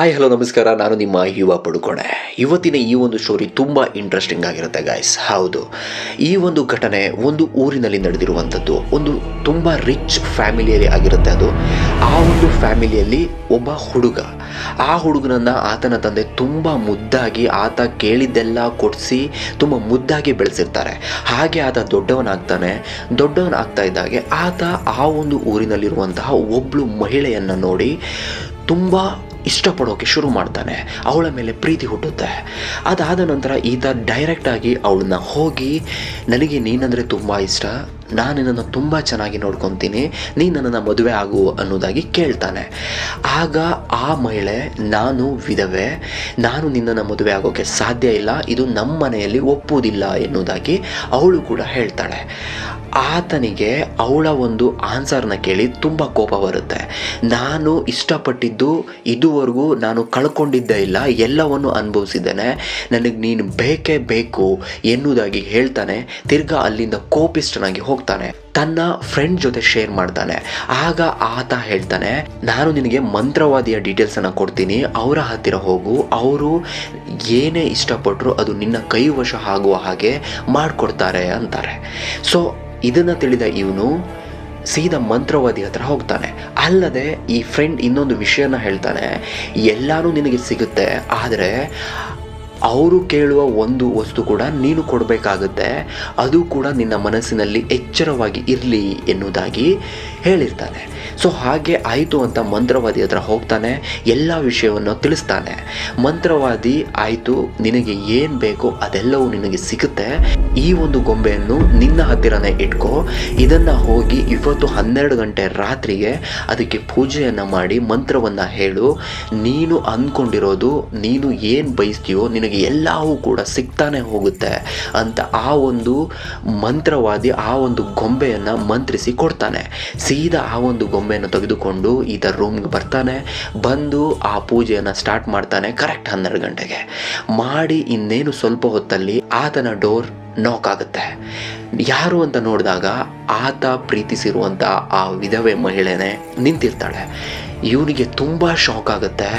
Hi hello ನಮಸ್ಕಾರ. ನಾನು ನಿಮ್ಮ ಯುವ ಪಡುಕೋಣೆ. ಇವತ್ತಿನ ಈ ಒಂದು ಸ್ಟೋರಿ ತುಂಬ ಇಂಟ್ರೆಸ್ಟಿಂಗ್ ಆಗಿರುತ್ತೆ ಗಾಯ್ಸ್ ಹೌದು. ಈ ಒಂದು ಘಟನೆ ಒಂದು ಊರಿನಲ್ಲಿ ನಡೆದಿರುವಂಥದ್ದು. ಒಂದು ತುಂಬ ರಿಚ್ ಫ್ಯಾಮಿಲಿಯಲ್ಲಿ ಆಗಿರುತ್ತೆ ಅದು. ಆ ಒಂದು ಫ್ಯಾಮಿಲಿಯಲ್ಲಿ ಒಬ್ಬ ಹುಡುಗ. ಆ ಹುಡುಗನನ್ನು ಆತನ ತಂದೆ ತುಂಬ ಮುದ್ದಾಗಿ ಆತ ಕೇಳಿದ್ದೆಲ್ಲ ಕೊಡಿಸಿ ತುಂಬ ಮುದ್ದಾಗಿ ಬೆಳೆಸಿರ್ತಾರೆ. ಹಾಗೆ ಆತ ದೊಡ್ಡವನಾಗ್ತಾನೆ. ದೊಡ್ಡವನಾಗ್ತಾ ಇದ್ದಾಗೆ ಆತ ಆ ಒಂದು ಊರಿನಲ್ಲಿರುವಂತಹ ಒಬ್ಬಳು ಮಹಿಳೆಯನ್ನು ನೋಡಿ ತುಂಬ ಇಷ್ಟಪಡೋಕೆ ಶುರು ಮಾಡ್ತಾನೆ. ಅವಳ ಮೇಲೆ ಪ್ರೀತಿ ಹುಟ್ಟುತ್ತೆ. ಅದಾದ ನಂತರ ಈತ ಡೈರೆಕ್ಟಾಗಿ ಅವಳನ್ನ ಹೋಗಿ, ನನಗೆ ನೀನಂದರೆ ತುಂಬ ಇಷ್ಟ. ನಾನು ನಿನ್ನನ್ನು ತುಂಬ ಚೆನ್ನಾಗಿ ನೋಡ್ಕೊತೀನಿ, ನೀನು ನನ್ನನ್ನು ಮದುವೆ ಆಗು ಅನ್ನೋದಾಗಿ ಕೇಳ್ತಾನೆ. ಆಗ ಆ ಮಹಿಳೆ, ನಾನು ವಿಧವೆ, ನಾನು ನಿನ್ನನ್ನು ಮದುವೆ ಆಗೋಕ್ಕೆ ಸಾಧ್ಯ ಇಲ್ಲ, ಇದು ನಮ್ಮ ಮನೆಯಲ್ಲಿ ಒಪ್ಪುವುದಿಲ್ಲ ಎನ್ನುವುದಾಗಿ ಅವಳು ಕೂಡ ಹೇಳ್ತಾಳೆ. ಆತನಿಗೆ ಅವಳ ಒಂದು ಆನ್ಸರ್ನ ಕೇಳಿ ತುಂಬ ಕೋಪ ಬರುತ್ತೆ. ನಾನು ಇಷ್ಟಪಟ್ಟಿದ್ದು ಇದುವರೆಗೂ ನಾನು ಕಳ್ಕೊಂಡಿದ್ದೇ ಇಲ್ಲ, ಎಲ್ಲವನ್ನು ಅನುಭವಿಸಿದ್ದೇನೆ, ನನಗೆ ನೀನು ಬೇಕೇ ಬೇಕು ಎನ್ನುವುದಾಗಿ ಹೇಳ್ತಾನೆ, ತಿರ್ಗಾ ಅಲ್ಲಿಂದ ಕೋಪಿಷ್ಟನಾಗಿ ಹೋಗ್ತಾನೆ. ತನ್ನ ಫ್ರೆಂಡ್ ಜೊತೆ ಶೇರ್ ಮಾಡ್ತಾನೆ. ಆಗ ಆತ ಹೇಳ್ತಾನೆ, ನಾನು ನಿನಗೆ ಮಂತ್ರವಾದಿಯ ಡೀಟೇಲ್ಸನ್ನು ಕೊಡ್ತೀನಿ. ಅವರ ಹತ್ತಿರ ಹೋಗು. ಅವರು ಏನೇ ಇಷ್ಟಪಟ್ಟರು ಅದು ನಿನ್ನ ಕೈವಶ ಆಗುವ ಹಾಗೆ ಮಾಡಿಕೊಡ್ತಾರೆ ಅಂತಾರೆ. ಸೊ ಇದನ್ನು ತಿಳಿದ ಇವನು ಸೀದಾ ಮಂತ್ರವಾದಿ ಹತ್ರ ಹೋಗ್ತಾನೆ. ಅಲ್ಲದೆ ಈ ಫ್ರೆಂಡ್ ಇನ್ನೊಂದು ವಿಷಯನ ಹೇಳ್ತಾನೆ, ಎಲ್ಲಾನು ನಿನಗೆ ಸಿಗುತ್ತೆ. ಆದರೆ ಅವರು ಕೇಳುವ ಒಂದು ವಸ್ತು ಕೂಡ ನೀನು ಕೊಡಬೇಕಾಗುತ್ತೆ. ಅದು ಕೂಡ ನಿನ್ನ ಮನಸ್ಸಿನಲ್ಲಿ ಎಚ್ಚರವಾಗಿ ಇರಲಿ ಎನ್ನುವುದಾಗಿ ಹೇಳಿರ್ತಾನೆ. ಸೊ ಹಾಗೆ ಆಯಿತು ಅಂತ ಮಂತ್ರವಾದಿ ಹತ್ರ ಹೋಗ್ತಾನೆ, ಎಲ್ಲ ವಿಷಯವನ್ನು ತಿಳಿಸ್ತಾನೆ. ಮಂತ್ರವಾದಿ, ಆಯಿತು, ನಿನಗೆ ಏನು ಬೇಕೋ ಅದೆಲ್ಲವೂ ನಿನಗೆ ಸಿಗುತ್ತೆ. ಈ ಒಂದು ಗೊಂಬೆಯನ್ನು ನಿನ್ನ ಹತ್ತಿರನೇ ಇಟ್ಕೋ. ಇದನ್ನು ಹೋಗಿ ಇವತ್ತು ಹನ್ನೆರಡು ಗಂಟೆ ರಾತ್ರಿಗೆ ಅದಕ್ಕೆ ಪೂಜೆಯನ್ನು ಮಾಡಿ ಮಂತ್ರವನ್ನು ಹೇಳು. ನೀನು ಅಂದ್ಕೊಂಡಿರೋದು, ನೀನು ಏನು ಬಯಸ್ತೀಯೋ ನಿನಗೆ ಎಲ್ಲವೂ ಕೂಡ ಸಿಗ್ತಾನೆ ಹೋಗುತ್ತೆ ಅಂತ ಆ ಒಂದು ಮಂತ್ರವಾದಿ, ಆ ಒಂದು ಗೊಂಬೆಯನ್ನು ಮಂತ್ರಿಸಿ ಕೊಡ್ತಾನೆ. ಸೀದಾ ಆ ಒಂದು ಗೊಂಬೆಯನ್ನು ತೆಗೆದುಕೊಂಡು ಈತ ರೂಮ್ಗೆ ಬರ್ತಾನೆ. ಬಂದು ಆ ಪೂಜೆಯನ್ನು ಸ್ಟಾರ್ಟ್ ಮಾಡ್ತಾನೆ ಕರೆಕ್ಟ್ ಹನ್ನೆರಡು ಗಂಟೆಗೆ. ಮಾಡಿ ಇನ್ನೇನು ಸ್ವಲ್ಪ ಹೊತ್ತಲ್ಲಿ ಆತನ ಡೋರ್ ನಾಕ್ ಆಗುತ್ತೆ. ಯಾರು ಅಂತ ನೋಡಿದಾಗ ಆತ ಪ್ರೀತಿಸಿರುವಂಥ ಆ ವಿಧವೆ ಮಹಿಳೆನೇ ನಿಂತಿರ್ತಾಳೆ. ಇವನಿಗೆ ತುಂಬ ಶಾಕ್ ಆಗುತ್ತೆ.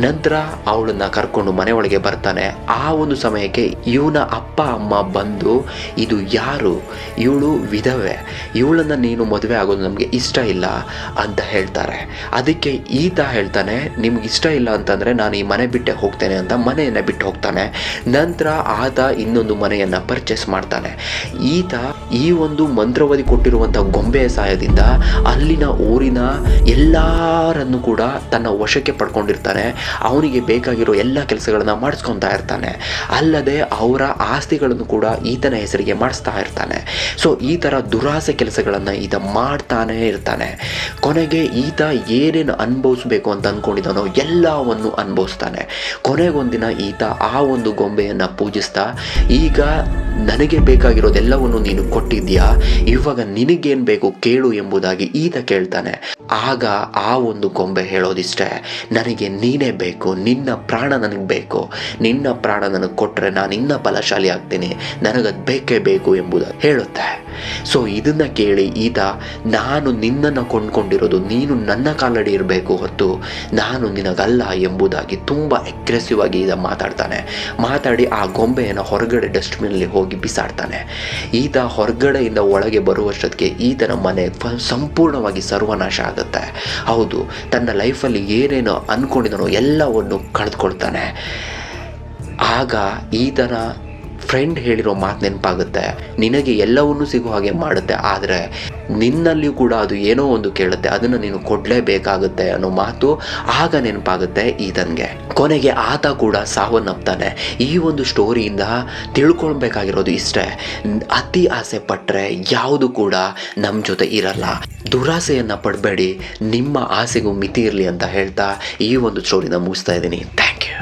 ನಂತರ ಅವಳನ್ನ ಕರ್ಕೊಂಡು ಮನೆ ಒಳಗೆ ಬರ್ತಾನೆ. ಆ ಒಂದು ಸಮಯಕ್ಕೆ ಇವನ ಅಪ್ಪ, ಅಮ್ಮ ಬಂದು, ಇದು ಯಾರು? ಇವಳು ವಿಧವೆ. ಇವಳನ್ನು ನೀನು ಮದುವೆ ಆಗೋದು ನಮಗೆ ಇಷ್ಟ ಇಲ್ಲ ಅಂತ ಹೇಳ್ತಾರೆ. ಅದಕ್ಕೆ ಈತ ಹೇಳ್ತಾನೆ, ನಿಮ್ಗೆ ಇಷ್ಟ ಇಲ್ಲ ಅಂತಂದರೆ ನಾನು ಈ ಮನೆ ಬಿಟ್ಟೆ ಹೋಗ್ತೇನೆ ಅಂತ ಮನೆಯನ್ನು ಬಿಟ್ಟು ಹೋಗ್ತಾನೆ. ನಂತರ ಆತ ಇನ್ನೊಂದು ಮನೆಯನ್ನು ಪರ್ಚೇಸ್ ಮಾಡ್ತಾನೆ. ಈತ ಈ ಒಂದು ಮಂತ್ರವಾದಿ ಕೊಟ್ಟಿರುವಂಥ ಗೊಂಬೆಯ ಸಹಾಯದಿಂದ ಅಲ್ಲಿನ ಊರಿನ ಎಲ್ಲರನ್ನು ಕೂಡ ತನ್ನ ವಶಕ್ಕೆ ಪಡ್ಕೊಂಡಿರ್ತಾನೆ. ಅವನಿಗೆ ಬೇಕಾಗಿರೋ ಎಲ್ಲ ಕೆಲಸಗಳನ್ನು ಮಾಡಿಸ್ಕೊತಾ ಇರ್ತಾನೆ. ಅಲ್ಲದೆ ಅವರ ಆಸ್ತಿಗಳನ್ನು ಕೂಡ ಈತನ ಹೆಸರಿಗೆ ಮಾಡಿಸ್ತಾ ಇರ್ತಾನೆ. ಸೊ ಈ ಥರ ದುರಾಸೆ ಕೆಲಸಗಳನ್ನು ಈತ ಮಾಡ್ತಾನೇ ಇರ್ತಾನೆ. ಕೊನೆಗೆ ಈತ ಏನೇನು ಅನುಭವಿಸ್ಬೇಕು ಅಂತ ಅಂದ್ಕೊಂಡಿದ್ದಾನೋ ಎಲ್ಲವನ್ನು ಅನುಭವಿಸ್ತಾನೆ. ಕೊನೆಗೊಂದಿನ ಈತ ಆ ಒಂದು ಗೊಂಬೆಯನ್ನು ಪೂಜಿಸ್ತಾ ಈಗ ನನಗೆ ಬೇಕಾಗಿರೋದೆಲ್ಲವನ್ನು ನೀನು ಕೊಟ್ಟಿದ್ಯಾ ಇವಾಗ ನಿನಗೇನು ಬೇಕು ಕೇಳು ಎಂಬುದಾಗಿ ಈತ ಕೇಳ್ತಾನೆ. ಆಗ ಆ ಒಂದು ಗೊಂಬೆ ಹೇಳೋದಿಷ್ಟೇ, ನನಗೆ ನೀನೇ ಬೇಕು, ನಿನ್ನ ಪ್ರಾಣ ನನಗೆ ಬೇಕು. ನಿನ್ನ ಪ್ರಾಣ ನನಗೆ ಕೊಟ್ಟರೆ ನಾನು ಇನ್ನ ಫಲಶಾಲಿ ಆಗ್ತೀನಿ, ನನಗದು ಬೇಕೇ ಬೇಕು ಎಂಬುದಾಗಿ ಹೇಳುತ್ತೆ. ಸೊ ಇದನ್ನ ಕೇಳಿ ಈತ, ನಾನು ನಿನ್ನನ್ನು ಕೊಂಡ್ಕೊಂಡಿರೋದು, ನೀನು ನನ್ನ ಕಾಲಡಿ ಇರಬೇಕು ಹೊತ್ತು, ನಾನು ನಿನಗಲ್ಲ ಎಂಬುದಾಗಿ ತುಂಬ ಅಗ್ರೆಸಿವ್ ಆಗಿ ಈತ ಮಾತಾಡ್ತಾನೆ. ಮಾತಾಡಿ ಆ ಗೊಂಬೆಯನ್ನು ಹೊರಗಡೆ ಡಸ್ಟ್ಬಿನಲ್ಲಿ ಹೋಗಿ ಬಿಸಾಡ್ತಾನೆ. ಈತ ಹೊರಗಡೆಯಿಂದ ಒಳಗೆ ಬರುವಷ್ಟೊತ್ತಿಗೆ ಈತನ ಮನೆ ಸಂಪೂರ್ಣವಾಗಿ ಸರ್ವನಾಶ ಆಗುತ್ತೆ. ಹೌದು, ತನ್ನ ಲೈಫಲ್ಲಿ ಏನೇನು ಅಂದ್ಕೊಂಡಿದ್ದಾನೋ ಎಲ್ಲವನ್ನು ಕಳೆದುಕೊಳ್ತಾನೆ. ಆಗ ಈತನ ಫ್ರೆಂಡ್ ಹೇಳಿರೋ ಮಾತು ನೆನಪಾಗುತ್ತೆ. ನಿನಗೆ ಎಲ್ಲವನ್ನೂ ಸಿಗೋ ಹಾಗೆ ಮಾಡುತ್ತೆ. ಆದರೆ ನಿನ್ನಲ್ಲಿಯೂ ಕೂಡ ಅದು ಏನೋ ಒಂದು ಕೇಳುತ್ತೆ. ಅದನ್ನು ನೀನು ಕೊಡಲೇಬೇಕಾಗುತ್ತೆ ಅನ್ನೋ ಮಾತು ಆಗ ನೆನಪಾಗುತ್ತೆ ಈತನಿಗೆ. ಕೊನೆಗೆ ಆತ ಕೂಡ ಸಾವನ್ನಪ್ತಾನೆ ಈ ಒಂದು ಸ್ಟೋರಿಯಿಂದ ತಿಳ್ಕೊಳ್ಬೇಕಾಗಿರೋದು ಇಷ್ಟೇ. ಅತಿ ಆಸೆ ಪಟ್ಟರೆ ಯಾವುದು ಕೂಡ ನಮ್ಮ ಜೊತೆ ಇರಲ್ಲ. ದುರಾಸೆಯನ್ನು ಪಡಬೇಡಿ. ನಿಮ್ಮ ಆಸೆಗೂ ಮಿತಿ ಇರಲಿ ಅಂತ ಹೇಳ್ತಾ ಈ ಒಂದು ಸ್ಟೋರಿನ ಮುಗಿಸ್ತಾ ಇದ್ದೀನಿ. Thank you